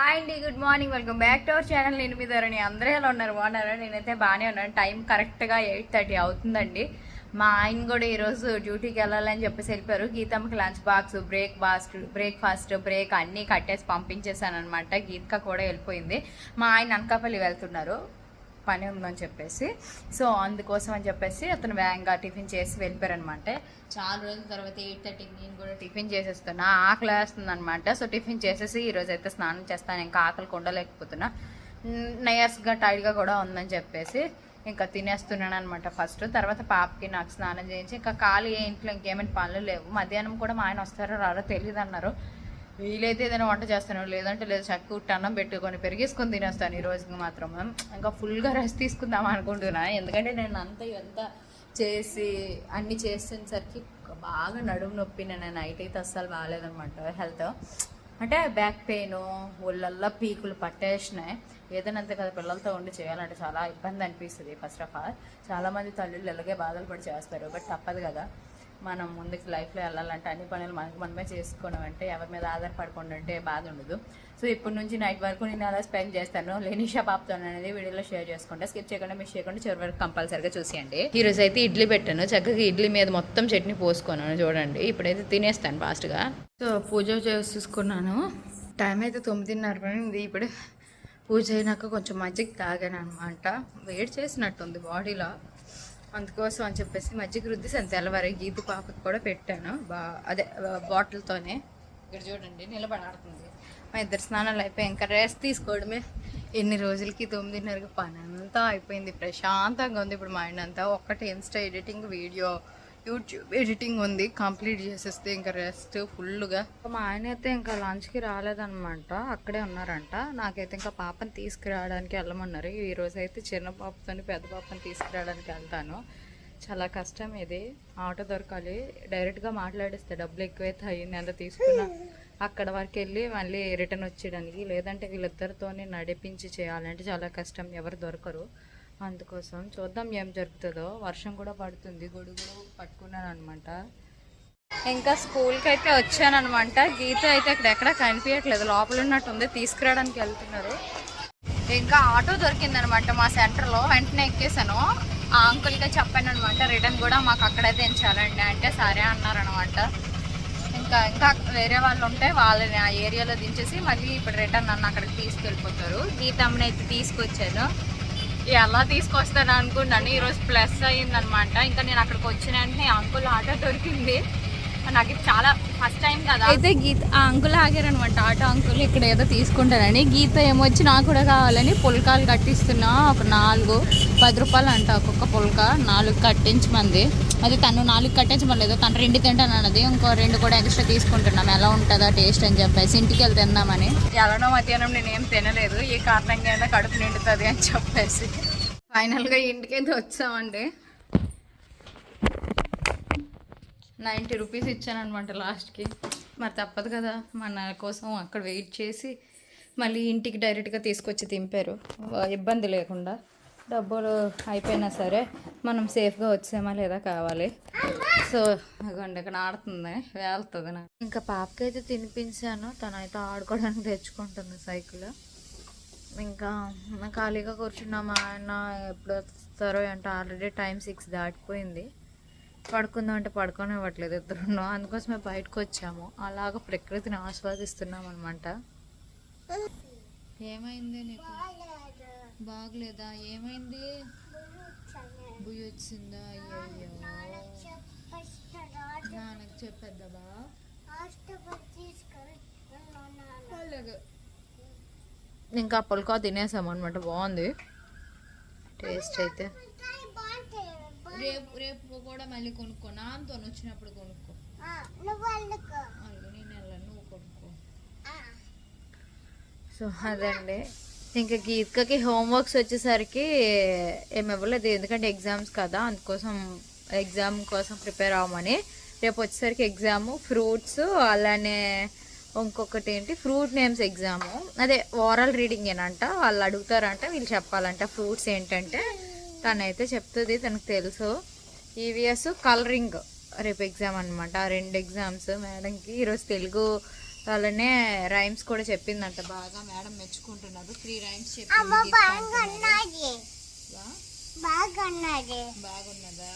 Hi అండి good morning. Welcome back to our channel. నేను మీ ధరణి. అందరూ ఎలా ఉన్నారు? బాగున్నారా? నేనైతే బాగానే ఉన్నాను. టైం కరెక్ట్గా ఎయిట్ థర్టీ అవుతుందండి. మా ఆయన కూడా ఈరోజు డ్యూటీకి వెళ్ళాలని చెప్పేసి వెళ్ళిపోయారు. గీతమ్మకి lunch box break breakfast breakfast అన్నీ కట్టేసి పంపించేశాను అనమాట గీతక కూడా వెళ్ళిపోయింది. మా ఆయన అనకాపల్లి వెళ్తున్నారు. పని ఉందని చెప్పేసి. సో అందుకోసం అని చెప్పేసి అతను వేగంగా టిఫిన్ చేసి వెళ్ళిపోయారనమాట. చాలా రోజుల తర్వాత ఎయిట్ థర్టీకి నేను కూడా టిఫిన్ చేసేస్తున్నా ఆకలి వేస్తుంది అనమాట సో టిఫిన్ చేసేసి ఈరోజు అయితే స్నానం చేస్తాను ఇంకా ఆకలి కొండలేకపోతున్నా. నయర్స్గా టైడ్గా కూడా ఉందని చెప్పేసి ఇంకా తినేస్తున్నాను అనమాట ఫస్ట్. తర్వాత పాపకి నాకు స్నానం చేయించి ఇంకా ఖాళీ ఇంట్లో ఇంకేమైనా పనులు లేవు. మధ్యాహ్నం కూడా మా ఆయన వస్తారో రారో తెలియదు అన్నారు వీలైతే ఏదైనా వంట చేస్తాను లేదంటే లేదు చక్కు అన్నం పెట్టుకొని పెరిగేసుకొని తినేస్తాను ఈ రోజుకి మాత్రం. ఇంకా ఫుల్గా రెస్ట్ తీసుకుందాం అనుకుంటున్నా. ఎందుకంటే నేను అంత ఎంత చేసి అన్ని చేసేసరికి బాగా నడుము నొప్పి నేను నైట్ అయితే అస్సలు బాగాలేదనమాట హెల్త్. అంటే బ్యాక్ పెయిన్ ఒళ్ళల్లో పీకులు పట్టేసినాయి. ఏదైనా అంతే కదా పిల్లలతో ఉండి చేయాలంటే చాలా ఇబ్బంది అనిపిస్తుంది ఫస్ట్ ఆఫ్ ఆల్ చాలామంది తల్లులు ఇలాగే బాధలు పడి చేస్తారు బట్ తప్పదు కదా. మనం ముందుకు లైఫ్లో వెళ్ళాలంటే అన్ని పనులు మనకు మనమే చేసుకోవడం అంటే ఎవరి మీద ఆధారపడకుండా ఉంటే బాధ ఉండదు. సో ఇప్పటి నుంచి నైట్ వరకు నేను అలా స్పెండ్ చేస్తాను లేనిషా బాబుతో అనేది వీడియోలో షేర్ చేసుకుంటా. స్కిప్ చేయకుండా మిస్ చేయకుండా చివరి వరకు కంపల్సరీగా చూసేయండి. ఈ రోజు అయితే ఇడ్లీ పెట్టాను. చక్కగా ఇడ్లీ మీద మొత్తం చట్నీ పోసుకున్నాను చూడండి. ఇప్పుడైతే తినేస్తాను ఫాస్ట్గా సో పూజ చేసుకున్నాను. టైం అయితే తొమ్మిదిన్నర ఇది ఇప్పుడు పూజ అయినాక కొంచెం మజ్జిగ తాగాను అనమాట వేడి చేసినట్టుంది బాడీలో అందుకోసం అని చెప్పేసి మజ్జిగ రుద్ది తెల్లవారి గీత పాపకి కూడా పెట్టాను. బా అదే బాటిల్తోనే. ఇక్కడ చూడండి నిలబడాడుతుంది. మా ఇద్దరు స్నానాలు అయిపోయి. ఇంకా రెస్ట్ తీసుకోవడమే. ఎన్ని రోజులకి? తొమ్మిదిన్నరకి పని అంతా అయిపోయింది. ప్రశాంతంగా ఉంది. ఇప్పుడు మైండ్ అంతా ఒక్కటి insta editing video YouTube editing ఉంది. కంప్లీట్ చేసేస్తే ఇంకా రెస్ట్ ఫుల్గా మా ఆయన అయితే ఇంకా లంచ్కి రాలేదనమాట అక్కడే ఉన్నారంట. నాకైతే ఇంకా పాపని తీసుకురావడానికి వెళ్ళమన్నారు. ఈ రోజు అయితే చిన్న పాపతో పెద్ద పాపని తీసుకురావడానికి వెళ్తాను. చాలా కష్టం ఇది. ఆటో దొరకాలి. డైరెక్ట్గా మాట్లాడిస్తే డబ్బులు ఎక్కువైతే అయ్యింది. ఎంత తీసుకున్నా అక్కడ వరకు వెళ్ళి మళ్ళీ రిటర్న్ వచ్చేయడానికి. లేదంటే వీళ్ళిద్దరితోనే నడిపించి చేయాలంటే చాలా కష్టం. ఎవరు దొరకరు. అందుకోసం చూద్దాం ఏం జరుగుతుందో. వర్షం కూడా పడుతుంది గొడుగు పట్టుకున్నాను అనమాట ఇంకా స్కూల్కి అయితే వచ్చానమాట గీత అయితే ఇక్కడ ఎక్కడ కనిపించట్లేదు లోపల ఉన్నట్టుంది తీసుకురావడానికి వెళ్తున్నారు. ఇంకా ఆటో దొరికిందనమాట మా సెంటర్లో వెంటనే ఎక్కేసాను ఆ అంకుల్గా చెప్పాను అనమాట రిటర్న్ కూడా మాకు అక్కడే దించాలండి. అంటే సరే అన్నారనమాట ఇంకా ఇంకా వేరే వాళ్ళు ఉంటే వాళ్ళని ఆ ఏరియాలో దించేసి మళ్ళీ ఇప్పుడు రిటర్న్ నన్ను అక్కడికి తీసుకెళ్ళిపోతారు. గీతమ్మని అయితే తీసుకొచ్చాను. ఎలా తీసుకొస్తాను అనుకున్నాను. ఈరోజు ప్లస్ అయ్యిందనమాట. ఇంకా నేను అక్కడికి వచ్చిన వెంటనే అంకుల్ ఆటో దొరికింది. నాకు ఇది చాలా ఫస్ట్ టైం కదా. అయితే గీత ఆ అంకుల్ ఆగారనమాట. ఆటో అంకుల్ ఇక్కడ ఏదో తీసుకుంటానని గీత ఏమొచ్చి నాకు కూడా కావాలని పుల్కాలు కట్టిస్తున్నా. ఒక నాలుగు పది రూపాయలు అంట ఒక్కొక్క పుల్క. నాలుగు కట్టించమంది. అది తను నాలుగు కట్టించమలేదు తను రెండు తింటాను అన్నది ఇంకో రెండు కూడా ఎక్స్ట్రా తీసుకుంటున్నాం. ఎలా ఉంటుందా టేస్ట్ అని చెప్పేసి ఇంటికి వెళ్ళి తిందామని. ఎలానో మధ్యాహ్నం నేను ఏం తినలేదు. ఏ కారణంగా కడుపు నిండుతుంది అని చెప్పేసి. ఫైనల్గా ఇంటికైతే వచ్చామండి. నైంటీ రూపీస్ ఇచ్చాను అనమాట లాస్ట్కి. మరి తప్పదు కదా. మన కోసం అక్కడ వెయిట్ చేసి మళ్ళీ ఇంటికి డైరెక్ట్గా తీసుకొచ్చి తింపారు ఇబ్బంది లేకుండా. డబ్బులు అయిపోయినా సరే మనం సేఫ్గా వచ్చామా లేదా కావాలి. సో ఇదిగోండి ఇక్కడ ఆడుతుంది వెళ్తుంది నాకు. ఇంకా పాపకి అయితే తినిపించాను. తనైతే ఆడుకోవడానికి తెచ్చుకుంటుంది సైకిల్. ఇంకా ఖాళీగా కూర్చున్నా మా ఆయన ఎప్పుడు వస్తారో అంటే ఆల్రెడీ టైం సిక్స్ దాటిపోయింది. పడుకుందాం అంటే పడుకొని ఇవ్వట్లేదు ఇద్దరు అందుకోసమే బయటకు వచ్చాము. అలాగ ప్రకృతిని ఆస్వాదిస్తున్నాం అనమాట ఏమైంది నీకు? బాగలేదా? ఏమైంది? బుయ్యి వచ్చిందా అయ్యో నాన్నకు చెప్పేద్దా అలాగే ఇంకా పుల్కా తినేసాం అనమాట బాగుంది. టేస్ట్ అయితే. రేపు రేపు కూడా మళ్ళీ కొనుక్కో. నాన్నతో వచ్చినప్పుడు కొనుక్కో. నేను వెళ్ళాను నువ్వు కొనుక్కో. సో అదండి. ఇంకా గీత్కకి హోంవర్క్స్ వచ్చేసరికి ఏమి ఇవ్వలేదు. ఎందుకంటే ఎగ్జామ్స్ కదా అందుకోసం ఎగ్జామ్ కోసం ప్రిపేర్ అవ్వమని. రేపు వచ్చేసరికి ఎగ్జామ్ ఫ్రూట్స్ అలానే ఇంకొకటి ఏంటి? Fruit names exam. అదే ఓరల్ రీడింగ్ ఏనంట వాళ్ళు అడుగుతారంట వీళ్ళు చెప్పాలంట ఫ్రూట్స్ ఏంటంటే. తనైతే చెప్తుంది తనకు తెలుసు. ఈవీఎస్ కలరింగ్ రేపు ఎగ్జామ్ అనమాట ఆ రెండు ఎగ్జామ్స్ మేడంకి ఈరోజు తెలుగు అలానే రైమ్స్ కూడా చెప్పిందంట. బాగా మేడం మెచ్చుకుంటున్నారు. త్రీ రైమ్స్ చెప్పింది బాగున్నదా?